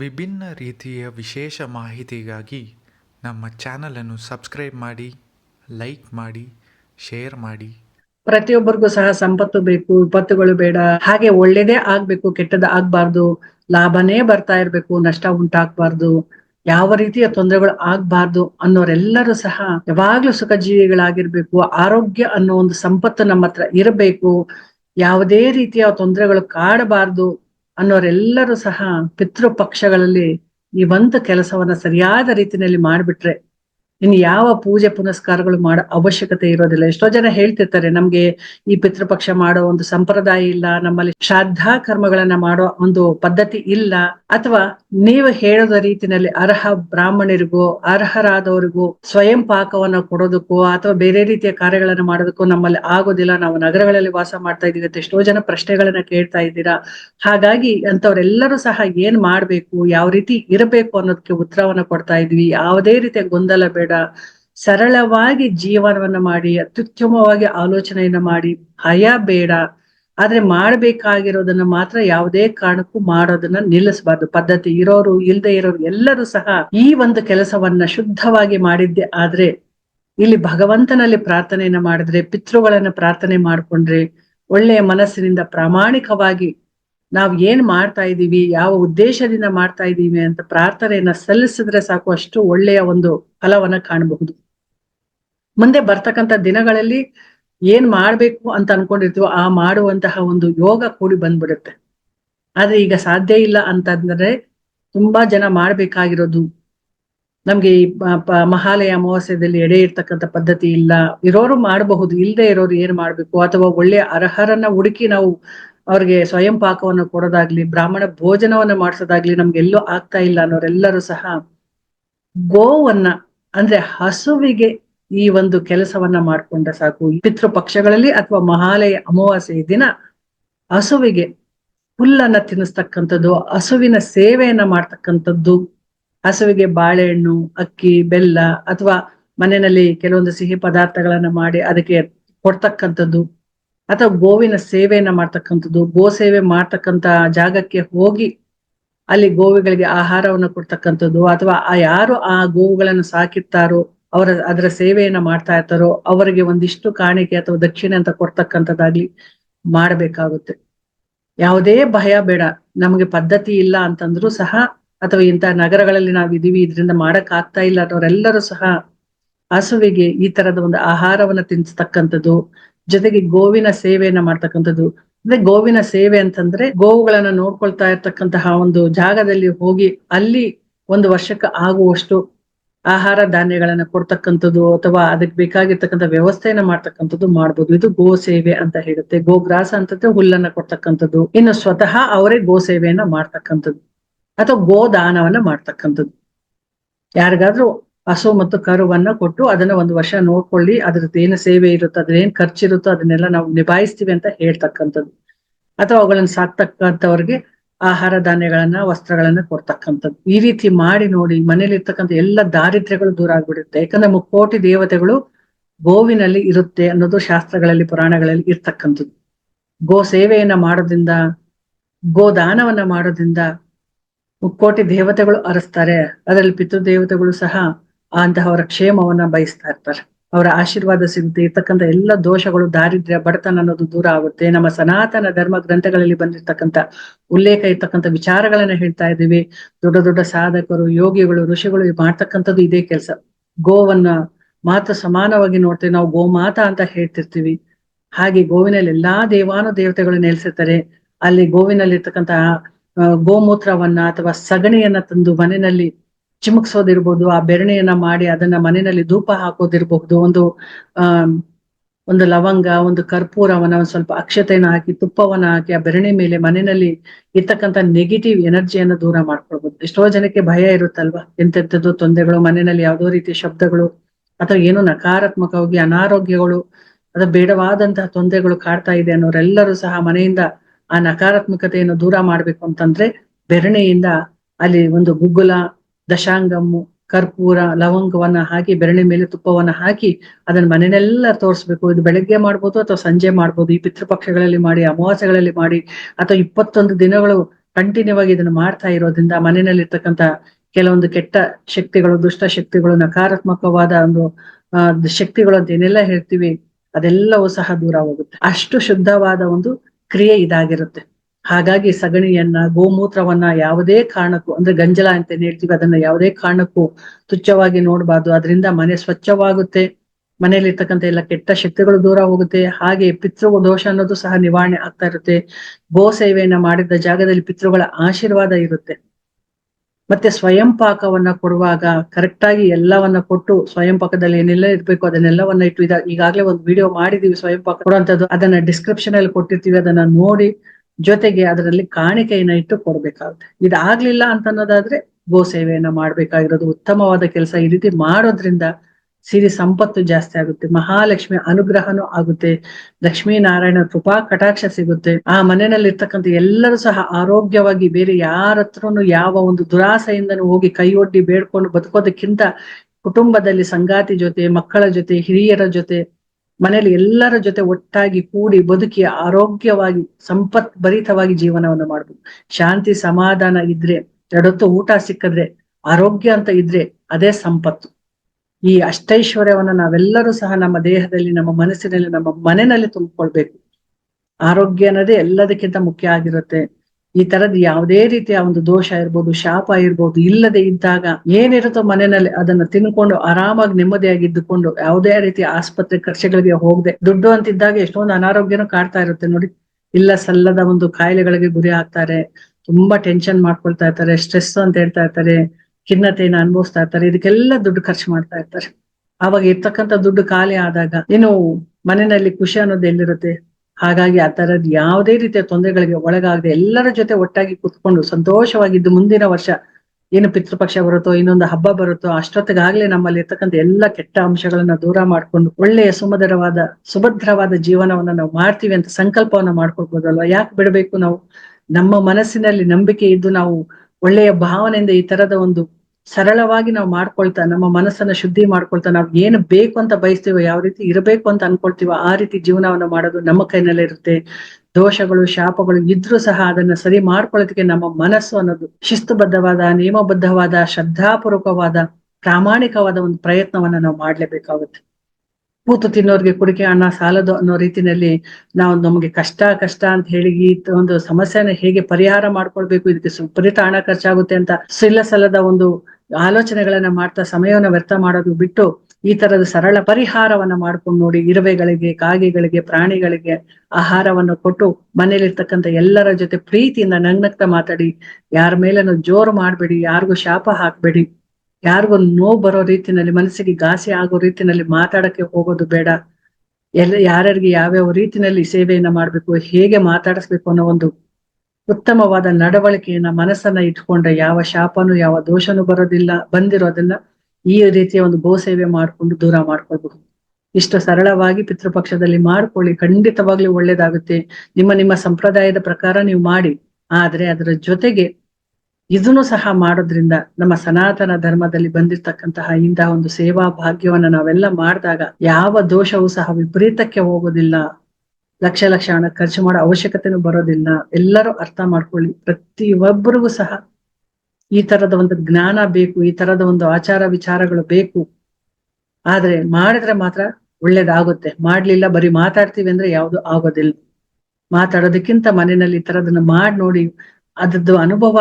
ವಿಭಿನ್ನ ರೀತಿಯ ವಿಶೇಷ ಮಾಹಿತಿಗಾಗಿ ನಮ್ಮ ಚಾನಲನ್ನು ಸಬ್ಸ್ಕ್ರೈಬ್ ಮಾಡಿ, ಲೈಕ್ ಮಾಡಿ, ಶೇರ್ ಮಾಡಿ. ಪ್ರತಿಯೊಬ್ಬರಿಗೂ ಸಹ ಸಂಪತ್ತು ಬೇಕು, ವಿಪತ್ತುಗಳು ಬೇಡ, ಹಾಗೆ ಒಳ್ಳೇದೇ ಆಗ್ಬೇಕು ಕೆಟ್ಟದ ಆಗ್ಬಾರ್ದು, ಲಾಭನೇ ಬರ್ತಾ ಇರ್ಬೇಕು, ನಷ್ಟ ಉಂಟಾಗ್ಬಾರ್ದು, ಯಾವ ರೀತಿಯ ತೊಂದರೆಗಳು ಆಗ್ಬಾರ್ದು ಅನ್ನೋರೆಲ್ಲರೂ ಸಹ ಯಾವಾಗ್ಲೂ ಸುಖ ಜೀವಿಗಳಾಗಿರ್ಬೇಕು ಆರೋಗ್ಯ ಅನ್ನೋ ಒಂದು ಸಂಪತ್ತು ನಮ್ಮ ಹತ್ರ ಇರಬೇಕು, ಯಾವುದೇ ರೀತಿಯ ತೊಂದರೆಗಳು ಕಾಡಬಾರ್ದು ಅನ್ನೋರೆಲ್ಲರೂ ಸಹ ಪಿತೃ ಪಕ್ಷಗಳಲ್ಲಿ ಈ ಒಂದು ಕೆಲಸವನ್ನ ಸರಿಯಾದ ರೀತಿಯಲ್ಲಿ ಮಾಡ್ಬಿಟ್ರೆ ಇನ್ನು ಯಾವ ಪೂಜೆ ಪುನಸ್ಕಾರಗಳು ಮಾಡೋ ಅವಶ್ಯಕತೆ ಇರೋದಿಲ್ಲ. ಎಷ್ಟೋ ಜನ ಹೇಳ್ತಿರ್ತಾರೆ, ನಮ್ಗೆ ಈ ಪಿತೃಪಕ್ಷ ಮಾಡೋ ಒಂದು ಸಂಪ್ರದಾಯ ಇಲ್ಲ, ನಮ್ಮಲ್ಲಿ ಶ್ರದ್ಧಾ ಕರ್ಮಗಳನ್ನ ಮಾಡೋ ಒಂದು ಪದ್ಧತಿ ಇಲ್ಲ. ಅಥವಾ ನೀವು ಹೇಳೋದ ರೀತಿನಲ್ಲಿ ಅರ್ಹ ಬ್ರಾಹ್ಮಣರಿಗೂ, ಅರ್ಹರಾದವರಿಗೂ, ಸ್ವಯಂ ಪಾಕವನ್ನ ಕೊಡೋದಕ್ಕೂ, ಅಥವಾ ಬೇರೆ ರೀತಿಯ ಕಾರ್ಯಗಳನ್ನ ಮಾಡೋದಕ್ಕೂ ನಮ್ಮಲ್ಲಿ ಆಗೋದಿಲ್ಲ. ನಾವು ನಗರಗಳಲ್ಲಿ ವಾಸ ಮಾಡ್ತಾ ಇದೀವಿ ಅಂತ ಎಷ್ಟೋ ಜನ ಪ್ರಶ್ನೆಗಳನ್ನ ಕೇಳ್ತಾ ಇದ್ದೀರಾ? ಹಾಗಾಗಿ ಅಂತವ್ರೆಲ್ಲರೂ ಸಹ ಏನ್ ಮಾಡ್ಬೇಕು, ಯಾವ ರೀತಿ ಇರಬೇಕು ಅನ್ನೋದಕ್ಕೆ ಉತ್ತರವನ್ನ ಕೊಡ್ತಾ ಇದ್ವಿ ಯಾವುದೇ ರೀತಿಯ ಗೊಂದಲ ಬೇಡ. ಸರಳವಾಗಿ ಜೀವನವನ್ನ ಮಾಡಿ, ಅತ್ಯುತ್ತಮವಾಗಿ ಆಲೋಚನೆಯನ್ನ ಮಾಡಿ, ಭಯ ಬೇಡ. ಆದ್ರೆ ಮಾಡಬೇಕಾಗಿರೋದನ್ನ ಮಾತ್ರ ಯಾವುದೇ ಕಾರಣಕ್ಕೂ ಮಾಡೋದನ್ನ ನಿಲ್ಲಿಸಬಾರ್ದು. ಪದ್ಧತಿ ಇರೋರು ಇಲ್ಲದೆ ಇರೋರು ಎಲ್ಲರೂ ಸಹ ಈ ಒಂದು ಕೆಲಸವನ್ನ ಶುದ್ಧವಾಗಿ ಮಾಡಿದ್ದೆ ಆದ್ರೆ ಇಲ್ಲಿ ಭಗವಂತನಲ್ಲಿ ಪ್ರಾರ್ಥನೆಯನ್ನ ಮಾಡಿದ್ರೆ, ಪಿತೃಗಳನ್ನ ಪ್ರಾರ್ಥನೆ ಮಾಡ್ಕೊಂಡ್ರೆ ಒಳ್ಳೆಯ ಮನಸ್ಸಿನಿಂದ ಪ್ರಾಮಾಣಿಕವಾಗಿ ನಾವ್ ಏನ್ ಮಾಡ್ತಾ ಇದ್ದೀವಿ ಯಾವ ಉದ್ದೇಶದಿಂದ ಮಾಡ್ತಾ ಇದ್ದೀವಿ ಅಂತ ಪ್ರಾರ್ಥನೆಯನ್ನ ಸಲ್ಲಿಸಿದ್ರೆ ಸಾಕು ಅಷ್ಟು ಒಳ್ಳೆಯ ಒಂದು ಫಲವನ್ನ ಕಾಣಬಹುದು. ಮುಂದೆ ಬರ್ತಕ್ಕಂಥ ದಿನಗಳಲ್ಲಿ ಏನ್ ಮಾಡ್ಬೇಕು ಅಂತ ಅನ್ಕೊಂಡಿರ್ತೀವೋ ಆ ಮಾಡುವಂತಹ ಒಂದು ಯೋಗ ಕೂಡಿ ಬಂದ್ಬಿಡುತ್ತೆ. ಆದ್ರೆ ಈಗ ಸಾಧ್ಯ ಇಲ್ಲ ಅಂತಂದ್ರೆ ತುಂಬಾ ಜನ ಮಾಡ್ಬೇಕಾಗಿರೋದು, ನಮ್ಗೆ ಈ ಮಹಾಲಯ ಅಮಾವಾಸ್ಯದಲ್ಲಿ ಎಡೆ ಇರ್ತಕ್ಕಂಥ ಪದ್ಧತಿ ಇಲ್ಲ, ಇರೋರು ಮಾಡಬಹುದು ಇಲ್ಲದೆ ಇರೋರು ಏನ್ ಮಾಡ್ಬೇಕು, ಅಥವಾ ಒಳ್ಳೆಯ ಅರ್ಹರನ್ನ ಹುಡುಕಿ ನಾವು ಅವ್ರಿಗೆ ಸ್ವಯಂ ಪಾಕವನ್ನು ಕೊಡೋದಾಗ್ಲಿ, ಬ್ರಾಹ್ಮಣ ಭೋಜನವನ್ನ ಮಾಡಿಸೋದಾಗ್ಲಿ ನಮ್ಗೆ ಎಲ್ಲೂ ಆಗ್ತಾ ಇಲ್ಲ ಅನ್ನೋರೆಲ್ಲರೂ ಸಹ ಗೋವನ್ನ, ಅಂದ್ರೆ ಹಸುವಿಗೆ ಈ ಒಂದು ಕೆಲಸವನ್ನ ಮಾಡ್ಕೊಂಡ್ರೆ ಸಾಕು. ಪಿತೃ ಪಕ್ಷಗಳಲ್ಲಿ ಅಥವಾ ಮಹಾಲಯ ಅಮಾವಾಸ್ಯ ದಿನ ಹಸುವಿಗೆ ಹುಲ್ಲನ್ನ ತಿನ್ನಿಸ್ತಕ್ಕಂಥದ್ದು, ಹಸುವಿನ ಸೇವೆಯನ್ನ ಮಾಡ್ತಕ್ಕಂಥದ್ದು, ಹಸುವಿಗೆ ಬಾಳೆಹಣ್ಣು, ಅಕ್ಕಿ, ಬೆಲ್ಲ ಅಥವಾ ಮನೆಯಲ್ಲಿ ಕೆಲವೊಂದು ಸಿಹಿ ಪದಾರ್ಥಗಳನ್ನ ಮಾಡಿ ಅದಕ್ಕೆ ಕೊಡ್ತಕ್ಕಂಥದ್ದು. ಅಥವಾ ಗೋವಿನ ಸೇವೆಯನ್ನ ಮಾಡ್ತಕ್ಕಂಥದ್ದು, ಗೋ ಸೇವೆ ಮಾಡ್ತಕ್ಕಂತ ಜಾಗಕ್ಕೆ ಹೋಗಿ ಅಲ್ಲಿ ಗೋವಿಗಳಿಗೆ ಆಹಾರವನ್ನು ಕೊಡ್ತಕ್ಕಂಥದ್ದು, ಅಥವಾ ಆ ಯಾರು ಆ ಗೋವುಗಳನ್ನು ಸಾಕಿರ್ತಾರೋ, ಅವರ, ಅದರ ಸೇವೆಯನ್ನ ಮಾಡ್ತಾ ಇರ್ತಾರೋ, ಅವರಿಗೆ ಒಂದಿಷ್ಟು ಕಾಣಿಕೆ ಅಥವಾ ದಕ್ಷಿಣ ಅಂತ ಕೊಡ್ತಕ್ಕಂಥದ್ದಾಗ್ಲಿ ಮಾಡಬೇಕಾಗುತ್ತೆ. ಯಾವುದೇ ಭಯ ಬೇಡ. ನಮಗೆ ಪದ್ಧತಿ ಇಲ್ಲ ಅಂತಂದ್ರೂ ಸಹ, ಅಥವಾ ಇಂಥ ನಗರಗಳಲ್ಲಿ ನಾವು ಇದೀವಿ, ಇದರಿಂದ ಮಾಡಕ್ ಆಗ್ತಾ ಇಲ್ಲ ಅನ್ನೋರೆಲ್ಲರೂ ಸಹ ಹಸುವಿಗೆ ಈ ತರದ ಒಂದು ಆಹಾರವನ್ನ ತಿನ್ಸ್ತಕ್ಕಂಥದ್ದು ಜೊತೆಗೆ ಗೋವಿನ ಸೇವೆಯನ್ನ ಮಾಡ್ತಕ್ಕಂಥದ್ದು. ಅಂದ್ರೆ ಗೋವಿನ ಸೇವೆ ಅಂತಂದ್ರೆ ಗೋವುಗಳನ್ನ ನೋಡ್ಕೊಳ್ತಾ ಇರ್ತಕ್ಕಂತಹ ಒಂದು ಜಾಗದಲ್ಲಿ ಹೋಗಿ ಅಲ್ಲಿ ಒಂದು ವರ್ಷಕ್ಕೆ ಆಗುವಷ್ಟು ಆಹಾರ ಧಾನ್ಯಗಳನ್ನ ಕೊಡ್ತಕ್ಕಂಥದ್ದು ಅಥವಾ ಅದಕ್ಕೆ ಬೇಕಾಗಿರ್ತಕ್ಕಂಥ ವ್ಯವಸ್ಥೆಯನ್ನ ಮಾಡ್ತಕ್ಕಂಥದ್ದು ಮಾಡ್ಬೋದು. ಇದು ಗೋ ಸೇವೆ ಅಂತ ಹೇಳುತ್ತೆ. ಗೋಗ್ರಾಸ ಅಂತಂದ್ರೆ ಹುಲ್ಲನ್ನ ಕೊಡ್ತಕ್ಕಂಥದ್ದು. ಇನ್ನು ಸ್ವತಃ ಅವರೇ ಗೋ ಸೇವೆಯನ್ನ ಮಾಡ್ತಕ್ಕಂಥದ್ದು. ಅಥವಾ ಗೋದಾನವನ್ನ ಮಾಡ್ತಕ್ಕಂಥದ್ದು. ಯಾರಿಗಾದ್ರೂ ಹಸು ಮತ್ತು ಕರುವನ್ನ ಕೊಟ್ಟು ಅದನ್ನ ಒಂದು ವರ್ಷ ನೋಡ್ಕೊಳ್ಳಿ ಅದ್ರದ್ದು ಏನು ಸೇವೆ ಇರುತ್ತೋ ಅದ್ರ ಏನ್ ಖರ್ಚಿರುತ್ತೋ ಅದನ್ನೆಲ್ಲ ನಾವು ನಿಭಾಯಿಸ್ತೀವಿ ಅಂತ ಹೇಳ್ತಕ್ಕಂಥದ್ದು. ಅಥವಾ ಅವುಗಳನ್ನ ಸಾಕ್ತಕ್ಕಂಥವ್ರಿಗೆ ಆಹಾರ ಧಾನ್ಯಗಳನ್ನ, ವಸ್ತ್ರಗಳನ್ನ ಕೊಡ್ತಕ್ಕಂಥದ್ದು. ಈ ರೀತಿ ಮಾಡಿ ನೋಡಿ ಮನೇಲಿ ಇರ್ತಕ್ಕಂಥ ಎಲ್ಲ ದಾರಿದ್ರ್ಯಗಳು ದೂರ ಆಗ್ಬಿಡುತ್ತೆ. ಯಾಕಂದ್ರೆ ಮುಕ್ಕೋಟಿ ದೇವತೆಗಳು ಗೋವಿನಲ್ಲಿ ಇರುತ್ತೆ ಅನ್ನೋದು ಶಾಸ್ತ್ರಗಳಲ್ಲಿ, ಪುರಾಣಗಳಲ್ಲಿ ಇರ್ತಕ್ಕಂಥದ್ದು. ಗೋ ಸೇವೆಯನ್ನ ಮಾಡೋದ್ರಿಂದ ಗೋದಾನವನ್ನ ಮಾಡೋದ್ರಿಂದ ಮುಕ್ಕೋಟಿ ದೇವತೆಗಳು ಅರಸ್ತಾರೆ. ಅದರಲ್ಲಿ ಪಿತೃದೇವತೆಗಳು ಸಹ ಅಂತಹವರ ಕ್ಷೇಮವನ್ನ ಬಯಸ್ತಾ ಇರ್ತಾರೆ. ಅವರ ಆಶೀರ್ವಾದ ಸಿಗುತ್ತೆ ಇರ್ತಕ್ಕಂಥ ಎಲ್ಲ ದೋಷಗಳು, ದಾರಿದ್ರ್ಯ, ಬಡತನ ಅನ್ನೋದು ದೂರ ಆಗುತ್ತೆ. ನಮ್ಮ ಸನಾತನ ಧರ್ಮ ಗ್ರಂಥಗಳಲ್ಲಿ ಬಂದಿರ್ತಕ್ಕಂಥ ಉಲ್ಲೇಖ ಇರ್ತಕ್ಕಂಥ ವಿಚಾರಗಳನ್ನ ಹೇಳ್ತಾ ಇದ್ದೀವಿ. ದೊಡ್ಡ ದೊಡ್ಡ ಸಾಧಕರು, ಯೋಗಿಗಳು, ಋಷಿಗಳು ಮಾಡ್ತಕ್ಕಂಥದ್ದು ಇದೇ ಕೆಲಸ. ಗೋವನ್ನ ಮಾತ್ರ ಸಮಾನವಾಗಿ ನೋಡ್ತೇವೆ. ನಾವು ಗೋಮಾತ ಅಂತ ಹೇಳ್ತಿರ್ತೀವಿ. ಹಾಗೆ ಗೋವಿನಲ್ಲಿ ಎಲ್ಲಾ ದೇವಾನು ದೇವತೆಗಳು ನೆಲೆಸಿರ್ತಾರೆ. ಅಲ್ಲಿ ಗೋವಿನಲ್ಲಿ ಇರ್ತಕ್ಕಂತಹ ಗೋಮೂತ್ರವನ್ನ ಅಥವಾ ಸಗಣಿಯನ್ನ ತಂದು ಮನೆಯಲ್ಲಿ ಚಿಮುಕ್ಸೋದಿರ್ಬೋದು, ಆ ಬೆರಣೆಯನ್ನ ಮಾಡಿ ಅದನ್ನ ಮನೆಯಲ್ಲಿ ಧೂಪ ಹಾಕೋದಿರ್ಬಹುದು, ಒಂದು, ಆ, ಒಂದು ಲವಂಗ, ಒಂದು ಕರ್ಪೂರವನ್ನ, ಒಂದ್ ಸ್ವಲ್ಪ ಅಕ್ಷತೆಯನ್ನ ಹಾಕಿ, ತುಪ್ಪವನ್ನ ಹಾಕಿ, ಆ ಬೆರಣೆ ಮೇಲೆ ಮನೆಯಲ್ಲಿ ಇರ್ತಕ್ಕಂತ ನೆಗೆಟಿವ್ ಎನರ್ಜಿಯನ್ನ ದೂರ ಮಾಡ್ಕೊಳ್ಬಹುದು ಎಷ್ಟೋ ಜನಕ್ಕೆ ಭಯ ಇರುತ್ತಲ್ವಾ? ಎಂತೆಂಥದ್ದು ತೊಂದರೆಗಳು, ಮನೆಯಲ್ಲಿ ಯಾವುದೋ ರೀತಿಯ ಶಬ್ದಗಳು, ಅಥವಾ ಏನೋ ನಕಾರಾತ್ಮಕವಾಗಿ ಅನಾರೋಗ್ಯಗಳು, ಅದು ಬೇಡವಾದಂತಹ ತೊಂದರೆಗಳು ಕಾಡ್ತಾ ಇದೆ ಅನ್ನೋರೆಲ್ಲರೂ ಸಹ ಮನೆಯಿಂದ ಆ ನಕಾರಾತ್ಮಕತೆಯನ್ನು ದೂರ ಮಾಡ್ಬೇಕು ಅಂತಂದ್ರೆ ಬೆರಣೆಯಿಂದ ಅಲ್ಲಿ ಒಂದು ಗುಗ್ಗುಲ ದಶಾಂಗಮ್ಮು ಕರ್ಪೂರ, ಲವಂಗವನ್ನ ಹಾಕಿ, ಬೆರಳಿ ಮೇಲೆ ತುಪ್ಪವನ್ನ ಹಾಕಿ, ಅದನ್ನ ಮನೆಯೆಲ್ಲ ತೋರಿಸ್ಬೇಕು. ಇದು ಬೆಳಗ್ಗೆ ಮಾಡ್ಬೋದು ಅಥವಾ ಸಂಜೆ ಮಾಡ್ಬೋದು? ಈ ಪಿತೃಪಕ್ಷಗಳಲ್ಲಿ ಮಾಡಿ, ಅಮಾವಾಸ್ಯೆಗಳಲ್ಲಿ ಮಾಡಿ, ಅಥವಾ ಇಪ್ಪತ್ತೊಂದು ದಿನಗಳು ಕಂಟಿನ್ಯೂ ಆಗಿ ಇದನ್ನ ಮಾಡ್ತಾ ಇರೋದ್ರಿಂದ ಮನೆಯಲ್ಲಿ ಇರ್ತಕ್ಕಂತ ಕೆಲವೊಂದು ಕೆಟ್ಟ ಶಕ್ತಿಗಳು, ದುಷ್ಟ ಶಕ್ತಿಗಳು, ನಕಾರಾತ್ಮಕವಾದ ಒಂದು ಶಕ್ತಿಗಳು ಅಂತ ಏನೆಲ್ಲ ಹೇಳ್ತೀವಿ, ಅದೆಲ್ಲವೂ ಸಹ ದೂರ ಹೋಗುತ್ತೆ. ಅಷ್ಟು ಶುದ್ಧವಾದ ಒಂದು ಕ್ರಿಯೆ ಇದಾಗಿರುತ್ತೆ. ಹಾಗಾಗಿ ಸಗಣಿಯನ್ನ, ಗೋಮೂತ್ರವನ್ನ ಯಾವುದೇ ಕಾರಣಕ್ಕೂ, ಅಂದ್ರೆ ಗಂಜಲ ಅಂತ ಹೇಳ್ತೀವಿ, ಅದನ್ನ ಯಾವುದೇ ಕಾರಣಕ್ಕೂ ತುಚ್ಛವಾಗಿ ನೋಡಬಾರ್ದು. ಅದರಿಂದ ಮನೆ ಸ್ವಚ್ಛವಾಗುತ್ತೆ. ಮನೆಯಲ್ಲಿ ಇರ್ತಕ್ಕಂಥ ಎಲ್ಲ ಕೆಟ್ಟ ಶಕ್ತಿಗಳು ದೂರ ಹೋಗುತ್ತೆ. ಹಾಗೆ ಪಿತೃ ದೋಷ ಅನ್ನೋದು ಸಹ ನಿವಾರಣೆ ಆಗ್ತಾ ಇರುತ್ತೆ. ಗೋ ಸೇವೆಯನ್ನ ಮಾಡಿದ ಜಾಗದಲ್ಲಿ ಪಿತೃಗಳ ಆಶೀರ್ವಾದ ಇರುತ್ತೆ. ಮತ್ತೆ ಸ್ವಯಂ ಪಾಕವನ್ನ ಕೊಡುವಾಗ ಕರೆಕ್ಟ್ ಆಗಿ ಎಲ್ಲವನ್ನ ಕೊಟ್ಟು ಸ್ವಯಂ ಪಾಕದಲ್ಲಿ ಏನೆಲ್ಲ ಇರ್ಬೇಕು, ಅದನ್ನೆಲ್ಲವನ್ನ ಇಟ್ಟು ಈಗಾಗಲೇ ಒಂದು ವಿಡಿಯೋ ಮಾಡಿದೀವಿ ಸ್ವಯಂ ಪಾಕ ಕೊಡುವಂತದ್ದು ಅದನ್ನ ಡಿಸ್ಕ್ರಿಪ್ಷನ್ ಅಲ್ಲಿ ಕೊಟ್ಟಿರ್ತೀವಿ. ಅದನ್ನ ನೋಡಿ ಜೊತೆಗೆ ಅದರಲ್ಲಿ ಕಾಣಿಕೆಯನ್ನ ಇಟ್ಟು ಕೊಡ್ಬೇಕಾಗುತ್ತೆ. ಇದಾಗ್ಲಿಲ್ಲ ಅಂತ ಅನ್ನೋದಾದ್ರೆ ಗೋ ಸೇವೆಯನ್ನ ಮಾಡ್ಬೇಕಾಗಿರೋದು ಉತ್ತಮವಾದ ಕೆಲಸ ಈ ರೀತಿ ಮಾಡೋದ್ರಿಂದ ಸಿರಿ ಸಂಪತ್ತು ಜಾಸ್ತಿ ಆಗುತ್ತೆ. ಮಹಾಲಕ್ಷ್ಮಿ ಅನುಗ್ರಹನೂ ಆಗುತ್ತೆ. ಲಕ್ಷ್ಮೀ ನಾರಾಯಣ ಕೃಪಾ ಕಟಾಕ್ಷ ಸಿಗುತ್ತೆ. ಆ ಮನೆಯಲ್ಲಿ ಇರ್ತಕ್ಕಂಥ ಎಲ್ಲರೂ ಸಹ ಆರೋಗ್ಯವಾಗಿ ಬೇರೆ ಯಾರ ಹತ್ರನು ಯಾವ ಒಂದು ದುರಾಸೆಯಿಂದ ಹೋಗಿ ಕೈ ಒಡ್ಡಿ ಬೇಡ್ಕೊಂಡು ಬದುಕೋದಕ್ಕಿಂತ ಕುಟುಂಬದಲ್ಲಿ ಸಂಗಾತಿ ಜೊತೆ, ಮಕ್ಕಳ ಜೊತೆ, ಹಿರಿಯರ ಜೊತೆ ಮನೆಯಲ್ಲಿ ಎಲ್ಲರ ಜೊತೆ ಒಟ್ಟಾಗಿ ಕೂಡಿ ಬದುಕಿ ಆರೋಗ್ಯವಾಗಿ ಸಂಪತ್ ಭರಿತವಾಗಿ ಜೀವನವನ್ನು ಮಾಡ್ಬೋದು. ಶಾಂತಿ, ಸಮಾಧಾನ ಇದ್ರೆ ಎರಡೊತ್ತು ಊಟ ಸಿಕ್ಕಿದ್ರೆ, ಆರೋಗ್ಯ ಅಂತ ಇದ್ರೆ ಅದೇ ಸಂಪತ್ತು. ಈ ಅಷ್ಟೈಶ್ವರ್ಯವನ್ನು ನಾವೆಲ್ಲರೂ ಸಹ ನಮ್ಮ ದೇಹದಲ್ಲಿ, ನಮ್ಮ ಮನಸ್ಸಿನಲ್ಲಿ, ನಮ್ಮ ಮನೆಯಲ್ಲಿ ತುಂಬಿಕೊಳ್ಬೇಕು. ಆರೋಗ್ಯ ಅನ್ನೋದೇ ಎಲ್ಲದಕ್ಕಿಂತ ಮುಖ್ಯ ಆಗಿರುತ್ತೆ. ಈ ತರದ ಯಾವುದೇ ರೀತಿಯ ಒಂದು ದೋಷ ಇರ್ಬೋದು, ಶಾಪ ಇರ್ಬೋದು, ಇಲ್ಲದೆ ಇದ್ದಾಗ ಏನಿರುತ್ತೋ ಮನೆಯಲ್ಲಿ ಅದನ್ನ ತಿನ್ಕೊಂಡು ಆರಾಮಾಗಿ ನೆಮ್ಮದಿಯಾಗಿ ಇದ್ದುಕೊಂಡು ಯಾವುದೇ ರೀತಿಯ ಆಸ್ಪತ್ರೆ ಖರ್ಚುಗಳಿಗೆ ಹೋಗದೆ ದುಡ್ಡು ಅಂತಿದ್ದಾಗ ಎಷ್ಟೊಂದು ಅನಾರೋಗ್ಯನೂ ಕಾಡ್ತಾ ಇರುತ್ತೆ ನೋಡಿ. ಇಲ್ಲ ಸಲ್ಲದ ಒಂದು ಕಾಯಿಲೆಗಳಿಗೆ ಗುರಿ ಆಗ್ತಾರೆ, ತುಂಬಾ ಟೆನ್ಷನ್ ಮಾಡ್ಕೊಳ್ತಾ ಇರ್ತಾರೆ, ಸ್ಟ್ರೆಸ್ ಅಂತ ಹೇಳ್ತಾ ಇರ್ತಾರೆ ಖಿನ್ನತೆಯನ್ನ ಅನುಭವಿಸ್ತಾ ಇರ್ತಾರೆ, ಇದಕ್ಕೆಲ್ಲ ದುಡ್ಡು ಖರ್ಚು ಮಾಡ್ತಾ ಇರ್ತಾರೆ. ಅವಾಗ ಇರ್ತಕ್ಕಂಥ ದುಡ್ಡು ಖಾಲಿ ಆದಾಗ ಏನು ಮನೆಯಲ್ಲಿ ಖುಷಿ ಅನ್ನೋದು ಎಲ್ಲಿರುತ್ತೆ? ಹಾಗಾಗಿ ಆ ತರದ್ ಯಾವುದೇ ರೀತಿಯ ತೊಂದರೆಗಳಿಗೆ ಒಳಗಾಗದೆ ಎಲ್ಲರ ಜೊತೆ ಒಟ್ಟಾಗಿ ಕುತ್ಕೊಂಡು ಸಂತೋಷವಾಗಿದ್ದು ಮುಂದಿನ ವರ್ಷ ಏನು ಪಿತೃಪಕ್ಷ ಬರುತ್ತೋ, ಇನ್ನೊಂದು ಹಬ್ಬ ಬರುತ್ತೋ, ಅಷ್ಟೊತ್ತಿಗಾಗ್ಲೇ ನಮ್ಮಲ್ಲಿ ಇರ್ತಕ್ಕಂಥ ಎಲ್ಲ ಕೆಟ್ಟ ಅಂಶಗಳನ್ನ ದೂರ ಮಾಡ್ಕೊಂಡು ಒಳ್ಳೆಯ ಸುಮಧರವಾದ, ಸುಭದ್ರವಾದ ಜೀವನವನ್ನ ನಾವು ಮಾಡ್ತೀವಿ ಅಂತ ಸಂಕಲ್ಪವನ್ನ ಮಾಡ್ಕೊಳ್ಬೋದಲ್ವಾ? ಯಾಕೆ ಬಿಡಬೇಕು ನಾವು? ನಮ್ಮ ಮನಸ್ಸಿನಲ್ಲಿ ನಂಬಿಕೆ ಇದ್ದು ನಾವು ಒಳ್ಳೆಯ ಭಾವನೆಯಿಂದ ಈ ತರದ ಒಂದು ಸರಳವಾಗಿ ನಾವು ಮಾಡ್ಕೊಳ್ತಾ, ನಮ್ಮ ಮನಸ್ಸನ್ನ ಶುದ್ಧಿ ಮಾಡ್ಕೊಳ್ತಾ, ನಾವು ಏನು ಬೇಕು ಅಂತ ಬಯಸ್ತೀವೋ, ಯಾವ ರೀತಿ ಇರಬೇಕು ಅಂತ ಅನ್ಕೊಳ್ತೀವೋ, ಆ ರೀತಿ ಜೀವನವನ್ನ ಮಾಡೋದು ನಮ್ಮ ಕೈನಲ್ಲಿ ಇರುತ್ತೆ. ದೋಷಗಳು, ಶಾಪಗಳು ಇದ್ರೂ ಸಹ ಅದನ್ನ ಸರಿ ಮಾಡ್ಕೊಳ್ಳೋದಕ್ಕೆ ನಮ್ಮ ಮನಸ್ಸು ಅನ್ನೋದು ಶಿಸ್ತುಬದ್ಧವಾದ, ನಿಯಮಬದ್ಧವಾದ, ಶ್ರದ್ಧಾಪೂರ್ವಕವಾದ, ಪ್ರಾಮಾಣಿಕವಾದ ಒಂದು ಪ್ರಯತ್ನವನ್ನ ನಾವು ಮಾಡ್ಲೇಬೇಕಾಗುತ್ತೆ. ಕೂತು ತಿನ್ನೋರ್ಗೆ ಕುಡಿಕೆ ಹಣ ಸಾಲದು ಅನ್ನೋ ರೀತಿನಲ್ಲಿ ನಾವು ನಮಗೆ ಕಷ್ಟ ಕಷ್ಟ ಅಂತ ಹೇಳಿ ಈ ಒಂದು ಸಮಸ್ಯೆನ ಹೇಗೆ ಪರಿಹಾರ ಮಾಡ್ಕೊಳ್ಬೇಕು, ಇದಕ್ಕೆ ಸುಪರಿತ ಹಣ ಖರ್ಚಾಗುತ್ತೆ ಅಂತ ಸಿಲ್ಲ ಸಲ್ಲದ ಒಂದು ಆಲೋಚನೆಗಳನ್ನ ಮಾಡ್ತಾ, ಸಮಯವನ್ನ ವ್ಯರ್ಥ ಮಾಡೋದು ಬಿಟ್ಟು ಈ ತರದ ಸರಳ ಪರಿಹಾರವನ್ನ ಮಾಡ್ಕೊಂಡು ನೋಡಿ, ಇರುವೆಗಳಿಗೆ, ಕಾಗೆಗಳಿಗೆ, ಪ್ರಾಣಿಗಳಿಗೆ ಆಹಾರವನ್ನು ಕೊಟ್ಟು ಮನೇಲಿರ್ತಕ್ಕಂಥ ಎಲ್ಲರ ಜೊತೆ ಪ್ರೀತಿಯಿಂದ ನಗ್ನಗ್ತ ಮಾತಾಡಿ, ಯಾರ ಮೇಲೂ ಜೋರು ಮಾಡ್ಬೇಡಿ, ಯಾರಿಗೂ ಶಾಪ ಹಾಕ್ಬೇಡಿ, ಯಾರಿಗೂ ನೋವು ಬರೋ ರೀತಿನಲ್ಲಿ, ಮನಸ್ಸಿಗೆ ಗಾಸಿ ಆಗೋ ರೀತಿನಲ್ಲಿ ಮಾತಾಡಕ್ಕೆ ಹೋಗೋದು ಬೇಡ. ಎಲ್ಲ ಯಾರ್ಯಾರಿಗೆ ಯಾವ್ಯಾವ ರೀತಿನಲ್ಲಿ ಸೇವೆಯನ್ನ ಮಾಡ್ಬೇಕು, ಹೇಗೆ ಮಾತಾಡಿಸ್ಬೇಕು ಅನ್ನೋ ಒಂದು ಉತ್ತಮವಾದ ನಡವಳಿಕೆಯನ್ನ ಮನಸ್ಸನ್ನ ಇಟ್ಕೊಂಡ್ರೆ ಯಾವ ಶಾಪನು, ಯಾವ ದೋಷನು ಬರೋದಿಲ್ಲ ಬಂದಿರೋದನ್ನ ಈ ರೀತಿಯ ಒಂದು ಗೋ ಸೇವೆ ಮಾಡ್ಕೊಂಡು ದೂರ ಮಾಡ್ಕೊಳ್ಬಹುದು. ಇಷ್ಟು ಸರಳವಾಗಿ ಪಿತೃಪಕ್ಷದಲ್ಲಿ ಮಾಡ್ಕೊಳ್ಳಿ. ಖಂಡಿತವಾಗ್ಲೂ ಒಳ್ಳೇದಾಗುತ್ತೆ. ನಿಮ್ಮ ನಿಮ್ಮ ಸಂಪ್ರದಾಯದ ಪ್ರಕಾರ ನೀವು ಮಾಡಿ. ಆದ್ರೆ ಅದರ ಜೊತೆಗೆ ಇದನ್ನು ಸಹ ಮಾಡೋದ್ರಿಂದ ನಮ್ಮ ಸನಾತನ ಧರ್ಮದಲ್ಲಿ ಬಂದಿರ್ತಕ್ಕಂತಹ ಇಂತಹ ಒಂದು ಸೇವಾ ಭಾಗ್ಯವನ್ನ ನಾವೆಲ್ಲ ಮಾಡಿದಾಗ ಯಾವ ದೋಷವೂ ಸಹ ವಿಪರೀತಕ್ಕೆ ಹೋಗೋದಿಲ್ಲ. ಲಕ್ಷ ಲಕ್ಷ ಹಣ ಖರ್ಚು ಮಾಡೋ ಅವಶ್ಯಕತೆನೂ ಬರೋದಿಲ್ಲ. ಎಲ್ಲರೂ ಅರ್ಥ ಮಾಡ್ಕೊಳ್ಳಿ. ಪ್ರತಿಯೊಬ್ಬರಿಗೂ ಸಹ ಈ ತರದ ಒಂದು ಜ್ಞಾನ ಬೇಕು, ಈ ತರದ ಒಂದು ಆಚಾರ ವಿಚಾರಗಳು ಬೇಕು. ಆದ್ರೆ ಮಾಡಿದ್ರೆ ಮಾತ್ರ ಒಳ್ಳೇದಾಗುತ್ತೆ. ಮಾಡ್ಲಿಲ್ಲ ಬರೀ ಮಾತಾಡ್ತೀವಿ ಅಂದ್ರೆ ಯಾವುದು ಆಗೋದಿಲ್ಲ. ಮಾತಾಡೋದಕ್ಕಿಂತ ಮನೆಯಲ್ಲಿ ಈ ತರದನ್ನ ಮಾಡಿ ನೋಡಿ ಅದ್ರದ್ದು ಅನುಭವ,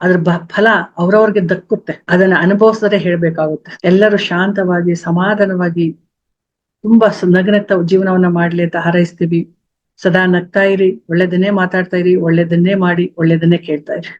ಅದ್ರ ಫಲ ಅವ್ರವ್ರಿಗೆ ದಕ್ಕುತ್ತೆ. ಅದನ್ನ ಅನುಭವಿಸದೇ ಹೇಳ್ಬೇಕಾಗುತ್ತೆ. ಎಲ್ಲರೂ ಶಾಂತವಾಗಿ, ಸಮಾಧಾನವಾಗಿ ತುಂಬಾ ನಗನಗ್ತ ಜೀವನವನ್ನ ಮಾಡ್ಲಿ ಅಂತ ಹಾರೈಸ್ತೀವಿ. ಸದಾ ನಗ್ತಾ ಇರಿ, ಒಳ್ಳೇದನ್ನೇ ಮಾತಾಡ್ತಾ ಇರಿ, ಒಳ್ಳೇದನ್ನೇ ಮಾಡಿ, ಒಳ್ಳೇದನ್ನೇ ಕೇಳ್ತಾ ಇರಿ.